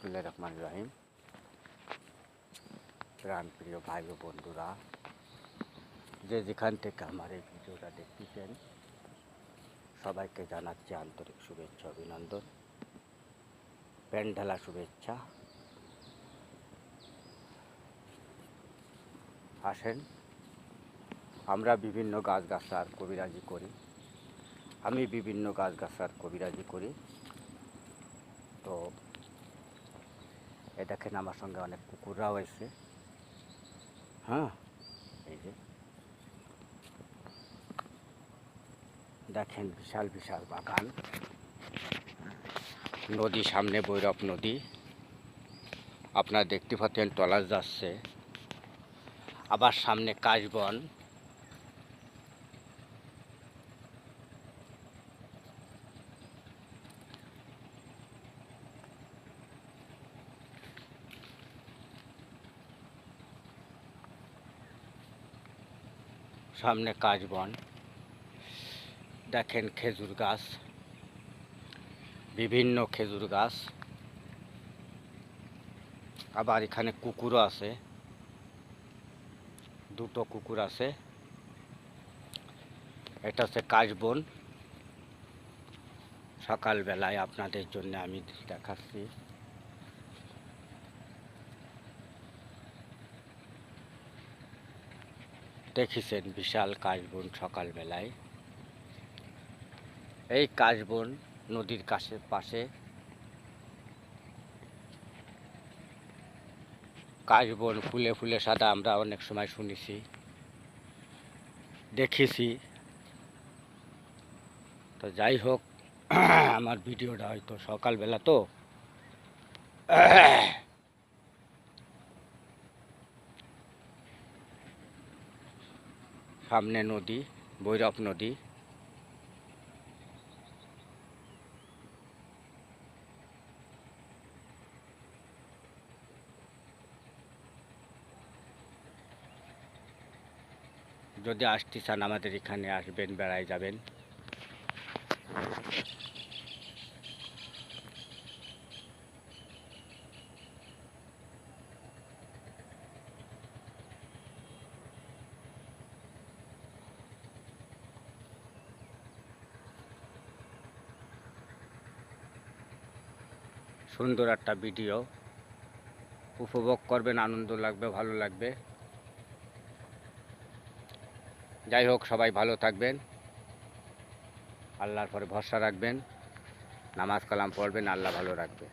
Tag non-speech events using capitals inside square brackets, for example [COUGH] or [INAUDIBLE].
বিসমুল্লাহ রহমান রাহিম প্রাণপ্রিয় ভাই ও বন্ধুরা, যে যেখান থেকে আমার এই ভিডিওটা দেখতেছেন, সবাইকে জানাচ্ছি আন্তরিক শুভেচ্ছা, অভিনন্দন। প্যান্ডালা শুভেচ্ছা। আসেন, আমরা বিভিন্ন গাছগাছার কবিরাজি করি। আমি বিভিন্ন গাছগাছার কবিরাজি করি। তো এ দেখেন আমার সঙ্গে অনেক কুকুররাও এসে হ্যাঁ। এই যে। দেখেন বিশাল বিশাল বাগান। নদী সামনে বৈরব নদী। আপনারা দেখতে পাচ্ছেন টলার যাচ্ছে। আবার সামনে কাশবন। সামনে কাশবন দেখেন খেজুর গাছ, বিভিন্ন খেজুর গাছ। আবার এখানে কুকুরও আছে, দুটো কুকুর আছে। এটা হচ্ছে কাশবন সকালবেলায় আপনাদের জন্য আমি দেখাচ্ছি। দেখেছেন বিশাল কাশবন সকালবেলায়। এই কাশবন নদীর কাছে, পাশে। কাশবন ফুলে ফুলে সাদা, আমরা অনেক সময় শুনেছি, দেখেছি। তো যাই হোক, [CLEARS THROAT] আমার ভিডিওটা হয়তো সকালবেলা তো। [CLEARS THROAT] সামনে নদী ভৈরব নদী। যদি আসতে চান আমাদের এখানে আসবেন বেড়ায় যাবেন। সুন্দর একটা ভিডিও। উপভোগ করবেন, আনন্দ লাগবে, ভালো লাগবে। যাই হোক, সবাই ভালো থাকবেন। আল্লাহর পরে ভরসা রাখবেন। নামাজ কালাম পড়বেন, আল্লাহ ভালো রাখবে।